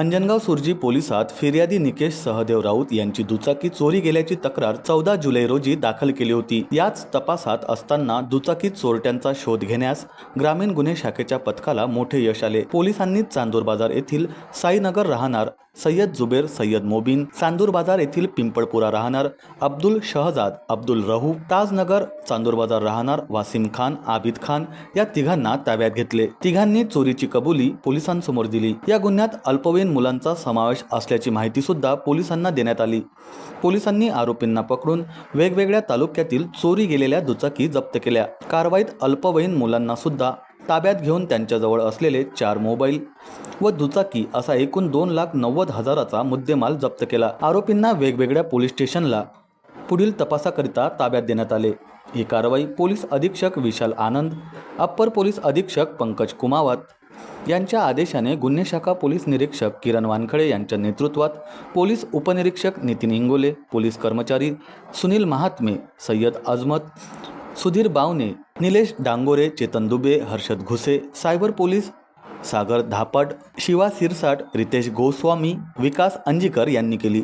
अंजनगाव सुरजी पोलिसात फिर्यादी निकेश सहदेव राऊत यांची दुचाकी चोरी गेल्याची तक्रार चौदा जुलै रोजी दाखल केली होती. याच तपासात असताना दुचाकी चोरट्यांचा शोध घेण्यास ग्रामीण गुन्हे शाखेच्या पथकाला मोठे यश आले. पोलिसांनी चांदूर बाजार येथील साईनगर राहणार सय्यद जुबेर सय्यद मोबिन चांदूर बाजार येथील पिंपळपुरा राहणार अब्दुल शहजाद अब्दुल रहू ताजनगर चांदूर बाजार राहणार वासिम खान आबिद खान या तिघांना ताब्यात घेतले. तिघांनी चोरीची कबुली पोलिसांसमोर दिली. या गुन्ह्यात अल्पवयीन मुलांचा समावेश असल्याची माहिती सुद्धा पोलिसांना देण्यात आली. पोलिसांनी आरोपींना पकडून वेगवेगळ्या तालुक्यातील चोरी गेलेल्या दुचाकी जप्त केल्या. कारवाईत अल्पवयीन मुलांना सुद्धा ताब्यात घेऊन त्यांच्याजवळ असलेले चार मोबाईल व दुचाकी असा एकूण दोन लाख नव्वद हजाराचा मुद्देमाल जप्त केला. आरोपींना वेगवेगळ्या पोलीस स्टेशनला पुढील तपासाकरिता ताब्यात देण्यात आले. ही कारवाई पोलीस अधीक्षक विशाल आनंद अप्पर पोलीस अधीक्षक पंकज कुमावत यांच्या आदेशाने गुन्हे शाखा पोलीस निरीक्षक किरण वानखळे यांच्या नेतृत्वात पोलीस उपनिरीक्षक नितीन इंगोले पोलीस कर्मचारी सुनील महात्मे सय्यद अजमत सुधीर बावने निलेश डांगोरे चेतन दुबे हर्षद घुसे सायबर पोलीस सागर धापट शिवा सिरसाट रितेश गोस्वामी विकास अंजीकर यांनी केली.